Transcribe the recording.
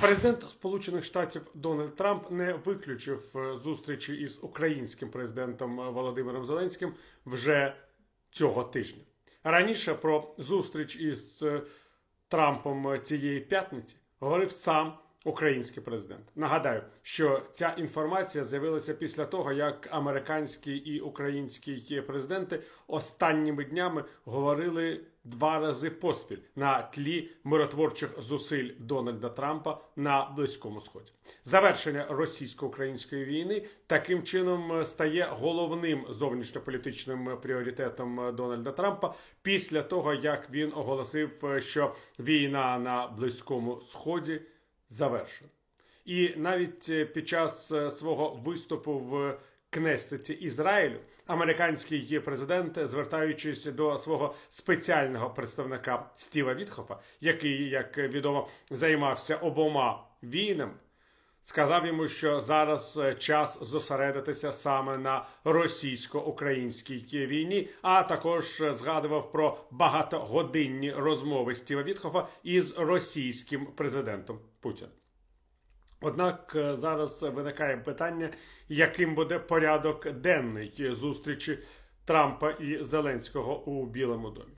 Президент Сполучених Штатів Дональд Трамп не виключив е, зустрічі із українським президентом е, Володимиром Зеленським вже цього тижня. Раніше про зустріч із е, Трампом цієї п'ятниці говорив сам український президент. Нагадаю, що ця інформація з'явилася після того, як американський і український президенти останніми днями говорили два рази поспіль на тлі миротворчих зусиль Дональда Трампа на Близькому Сході. Завершення російсько-української війни таким чином стає головним зовнішньополітичним пріоритетом Дональда Трампа після того, як він оголосив, що війна на Близькому Сході завершена. І навіть е, під час е, свого виступу в Кнесеті Ізраїлю американський президент, звертаючись до свого спеціального представника Стіва Вітхофа, який, як відомо, займався обома війнами, сказав йому, що зараз е, час зосередитися саме на російсько-українській війні, а також е, згадував про багатогодинні розмови Стіва Вітхофа із російським президентом Путіним. Однак е, зараз виникає питання, яким буде порядок денний зустрічі Трампа і Зеленського у Білому домі.